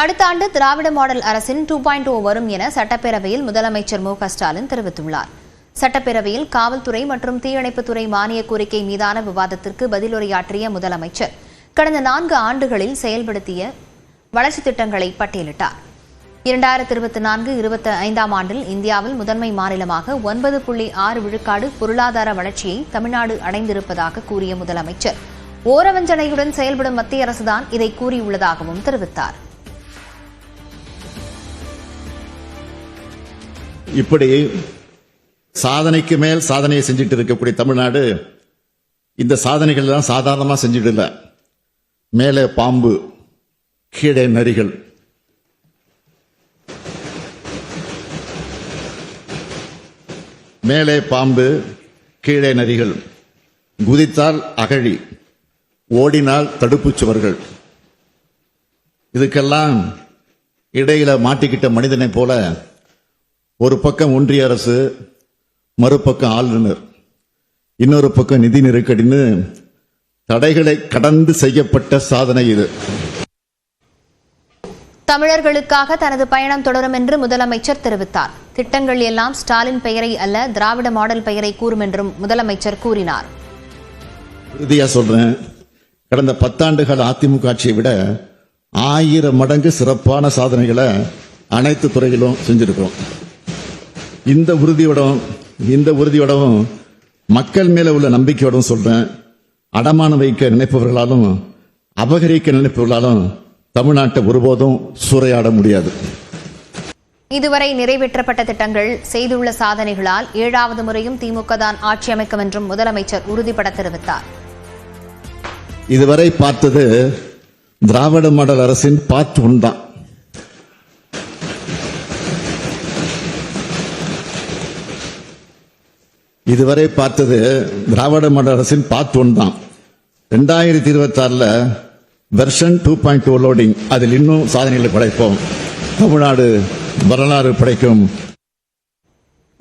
அடுத்த ஆண்டு திராவிட மாடல் அரசின் டூ பாயிண்ட் ஓ வரும் என சட்டப்பேரவையில் முதலமைச்சர் மு ஸ்டாலின் தெரிவித்துள்ளார். சட்டப்பேரவையில் காவல்துறை மற்றும் தீயணைப்புத்துறை மானிய கோரிக்கை மீதான விவாதத்திற்கு பதிலுரையாற்றிய முதலமைச்சர் கடந்த நான்கு ஆண்டுகளில் செயல்படுத்திய வளர்ச்சித் திட்டங்களை பட்டியலிட்டார். இரண்டாயிரத்தி இருபத்தி நான்கு இருபத்தி ஐந்தாம் ஆண்டில் இந்தியாவில் முதன்மை மாநிலமாக ஒன்பது புள்ளி ஆறு விழுக்காடு பொருளாதார வளர்ச்சியை தமிழ்நாடு அடைந்திருப்பதாக கூறிய முதலமைச்சர் ஓரவஞ்சனையுடன் செயல்படும் மத்திய அரசுதான் இதை கூறியுள்ளதாகவும் தெரிவித்தார். இப்படி சாதனைக்கு மேல் சாதனையை செஞ்சுட்டு இருக்கக்கூடிய தமிழ்நாடு இந்த சாதனைகள் எல்லாம் சாதாரணமாக செஞ்சுட்டு மேலே பாம்பு கீழே நரிகள். மேலே பாம்பு கீழே நரிகள். குதித்தால் அகழி ஓடினால் தடுப்புச் சுவர்கள். இதுக்கெல்லாம் இடையில மாட்டிக்கிட்ட மனிதனை போல ஒரு பக்கம் ஒன்றிய அரசு மறுபக்கம் ஆளுநர். இன்னொரு பக்கம் நிதி நெருக்கடின்னு தடைகளை கடந்து செய்யப்பட்ட சாதனை இது. தமிழர்களுக்காக தனது பயணம் தொடரும் என்று முதலமைச்சர் தெரிவித்தார். திட்டங்கள் எல்லாம் ஸ்டாலின் பெயரை அல்ல திராவிட மாடல் பெயரை கூறும் என்றும் முதலமைச்சர் கூறினார். உறுதியா சொல்றேன். கடந்த பத்தாண்டுகள் அதிமுக ஆட்சியை விட ஆயிரம் மடங்கு சிறப்பான சாதனைகளை அனைத்து துறையிலும் செஞ்சிருக்கிறோம். இந்த உறுதியோடும் இந்த உறுதியோடவும் மக்கள் மேல உள்ள நம்பிக்கையோடும் சொல்றேன். அடமானம் வைக்க நினைப்பவர்களாலும் அபகரிக்க நினைப்பவர்களாலும் தமிழ்நாட்டை ஒருபோதும் சூறையாட முடியாது. இதுவரை நிறைவேற்றப்பட்ட திட்டங்கள் செய்துள்ள சாதனைகளால் ஏழாவது முறையும் திமுக தான் ஆட்சி அமைக்கும் என்றும் முதலமைச்சர் உறுதிபட தெரிவித்தார். இதுவரை பார்த்தது திராவிட மாடல் அரசின் பார்ட் ஒன் தான். இதுவரை பார்த்தது திராவிட மண்டல அரசின் பார்ட் ஒன் தான். ரெண்டாயிரத்தி இருபத்தி ஆறுல version two point two loading அதில் இன்னும் சாதனைகளை படைப்போம். தமிழ்நாடு வரலாறு படைக்கும்.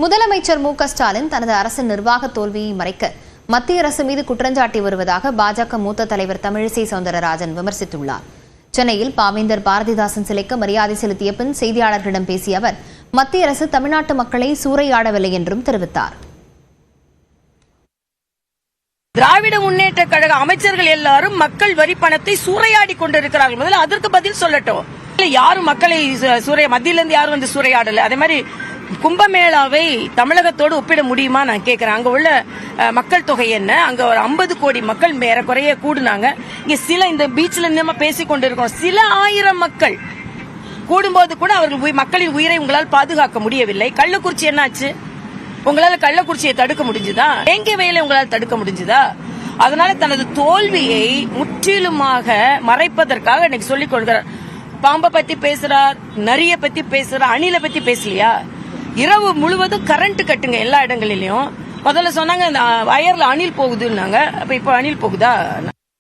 முதலமைச்சர் மு ஸ்டாலின் தனது அரசின் நிர்வாக தோல்வியை மறைக்க மத்திய அரசு மீது குற்றஞ்சாட்டி வருவதாக பாஜக மூத்த தலைவர் தமிழிசை சவுந்தரராஜன் விமர்சித்துள்ளார். சென்னையில் பாவேந்தர் பாரதிதாசன் சிலைக்கு மரியாதை செலுத்திய பின் செய்தியாளர்களிடம் பேசிய அவர் மத்திய அரசு தமிழ்நாட்டு மக்களை சூறையாடவில்லை என்றும் தெரிவித்தார். திராவிட முன்னேற்ற கழக அமைச்சர்கள் எல்லாரும் மக்கள் வரி பணத்தை சூறையாடி கொண்டிருக்கிறார்கள். முதல்ல அதற்கு பதில் சொல்லட்டும். யாரும் மக்களை சு- சூறை மத்தியில இருந்து யாரும் வந்து சூறையாடல. அதே மாதிரி கும்பமேளாவை தமிழகத்தோடு ஒப்பிட முடியுமா நான் கேட்கிறேன் அங்க உள்ள மக்கள் தொகை என்ன? அங்க ஒரு ஐம்பது கோடி மக்கள் ஏறக்குறைய கூடுனாங்க. இங்க சில இந்த பீச்ல இருந்து நம்ம பேசிக் சில ஆயிரம் மக்கள் கூடும்போது கூட அவர்கள் உயி- மக்களின் உயிரை உங்களால் பாதுகாக்க முடியவில்லை. கள்ளக்குறிச்சி என்னாச்சு? உங்களால கள்ளக்குறிச்சியை தடுக்க முடிஞ்சுதா? எங்க வேலை உங்களால் தடுக்க முடிஞ்சுதா? அதனால தனது தோல்வியை முற்றிலுமாக மறைப்பதற்காக இன்னைக்கு சொல்லிக் கொள்கிறார். பாம்பை பத்தி பேசுறார் நரிய பத்தி பேசுறார் அணில பத்தி பேசலையா? இரவு முழுவதும் கரண்ட் கட்டுங்க எல்லா இடங்களிலையும். முதல்ல சொன்னாங்க அந்த வயர்ல அணில் போகுதுன்னாங்க. அப்ப இப்ப அணில் போகுதா?